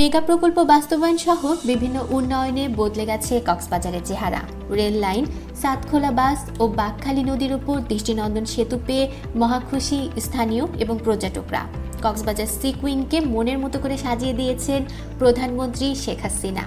Mega প্রকল্প বাস্তবায়ন সহ বিভিন্ন উন্নয়নে বদলে গেছে কক্সবাজারের চেহারা। রেল লাইন, সাতখোলা বাস ও বাকখালী নদীর উপর দৃষ্টিনন্দন সেতু পেয়ে মহাখুশি স্থানীয় এবং পর্যটকরা। কক্সবাজার সি কুইনকে মনের মতো করে সাজিয়ে দিয়েছেন প্রধানমন্ত্রী শেখ হাসিনা।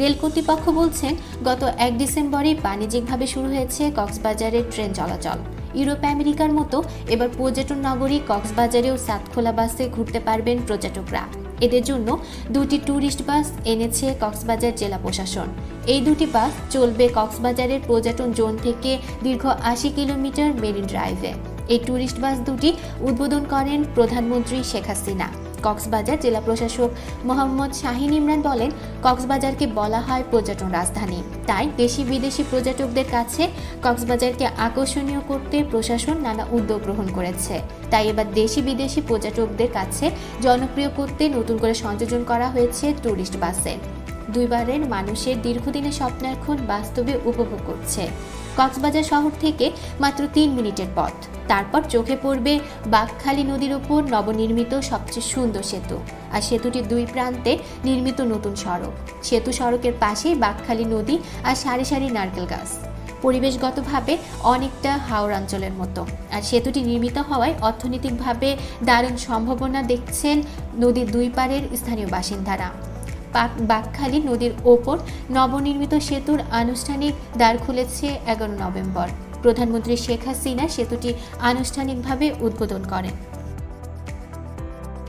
রেল কর্তৃপক্ষ বলছেন, গত এক ডিসেম্বরে বাণিজ্যিকভাবে শুরু হয়েছে কক্সবাজারের ট্রেন চলাচল। ইউরোপ, আমেরিকার মতো এবার পর্যটন নগরী কক্সবাজারেও সাতখোলা বাসে ঘুরতে পারবেন পর্যটকরা। এদের জন্য দুটি ট্যুরিস্ট বাস এনেছে কক্সবাজার জেলা প্রশাসন। এই দুটি বাস চলবে কক্সবাজারের পর্যটন জোন থেকে দীর্ঘ আশি কিলোমিটার মেরিন ড্রাইভে। এই ট্যুরিস্ট বাস দুটি উদ্বোধন করেন প্রধানমন্ত্রী শেখ হাসিনা। কক্সবাজার জেলা প্রশাসক মোহাম্মদ শাহিন ইমরান বলেন, কক্সবাজারকে বলা হয় পর্যটন রাজধানী। তাই দেশি বিদেশি পর্যটকদের কাছে কক্সবাজারকে আকর্ষণীয় করতে প্রশাসন নানা উদ্যোগ গ্রহণ করেছে। তাই এবার দেশি বিদেশি পর্যটকদের কাছে জনপ্রিয় করতে নতুন করে সংযোজন করা হয়েছে ট্যুরিস্ট বাসে দুইবারের মানুষের দীর্ঘদিনের স্বপ্ন এখন বাস্তবে উপভোগ করছে। কক্সবাজার শহর থেকে মাত্র তিন মিনিটের পথ। তারপর চোখে পড়বে বাঘখালী নদীর ওপর নবনির্মিত সবচেয়ে সুন্দর সেতু। আর সেতুটির দুই প্রান্তে নির্মিত নতুন সড়ক। সেতু সড়কের পাশেই বাঘখালী নদী আর সারি সারি নারকেল গাছ। পরিবেশগতভাবে অনেকটা হাওড় অঞ্চলের মতো। আর সেতুটি নির্মিত হওয়ায় অর্থনৈতিকভাবে দারুণ সম্ভাবনা দেখছেন নদীর দুই পারের স্থানীয় বাসিন্দারা। বাকখালী নদীর ওপর নবনির্মিত সেতুর আনুষ্ঠানিক দ্বার খুলেছে এগারো নভেম্বর। প্রধানমন্ত্রী শেখ হাসিনা সেতুটি আনুষ্ঠানিকভাবে উদ্বোধন করেন।